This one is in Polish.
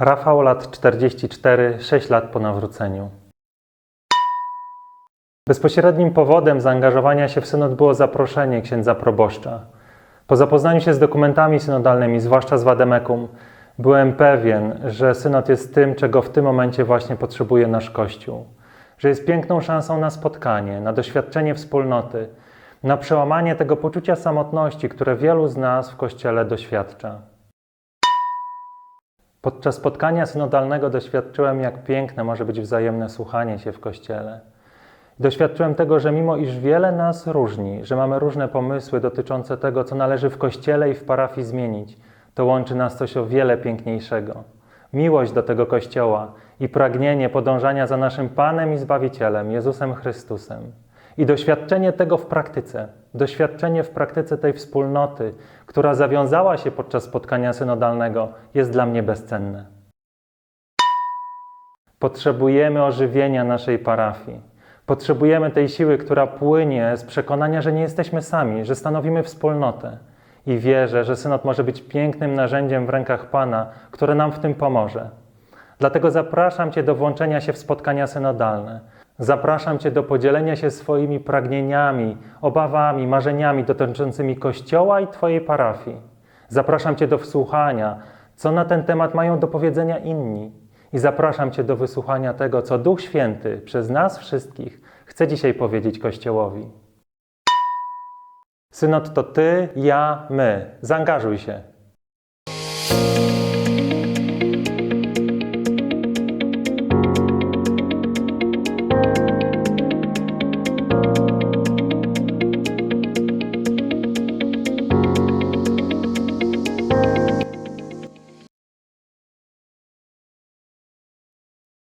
Rafał, lat 44, 6 lat po nawróceniu. Bezpośrednim powodem zaangażowania się w synod było zaproszenie księdza proboszcza. Po zapoznaniu się z dokumentami synodalnymi, zwłaszcza z Wademekum, byłem pewien, że synod jest tym, czego w tym momencie właśnie potrzebuje nasz Kościół. Że jest piękną szansą na spotkanie, na doświadczenie wspólnoty, na przełamanie tego poczucia samotności, które wielu z nas w Kościele doświadcza. Podczas spotkania synodalnego doświadczyłem, jak piękne może być wzajemne słuchanie się w Kościele. Doświadczyłem tego, że mimo iż wiele nas różni, że mamy różne pomysły dotyczące tego, co należy w Kościele i w parafii zmienić, to łączy nas coś o wiele piękniejszego. Miłość do tego Kościoła i pragnienie podążania za naszym Panem i Zbawicielem, Jezusem Chrystusem. I doświadczenie tego w praktyce, doświadczenie w praktyce tej wspólnoty, która zawiązała się podczas spotkania synodalnego, jest dla mnie bezcenne. Potrzebujemy ożywienia naszej parafii. Potrzebujemy tej siły, która płynie z przekonania, że nie jesteśmy sami, że stanowimy wspólnotę. I wierzę, że synod może być pięknym narzędziem w rękach Pana, które nam w tym pomoże. Dlatego zapraszam Cię do włączenia się w spotkania synodalne. Zapraszam Cię do podzielenia się swoimi pragnieniami, obawami, marzeniami dotyczącymi Kościoła i Twojej parafii. Zapraszam Cię do wsłuchania, co na ten temat mają do powiedzenia inni. I zapraszam Cię do wysłuchania tego, co Duch Święty przez nas wszystkich chce dzisiaj powiedzieć Kościołowi. Synod to Ty, ja, my. Zaangażuj się.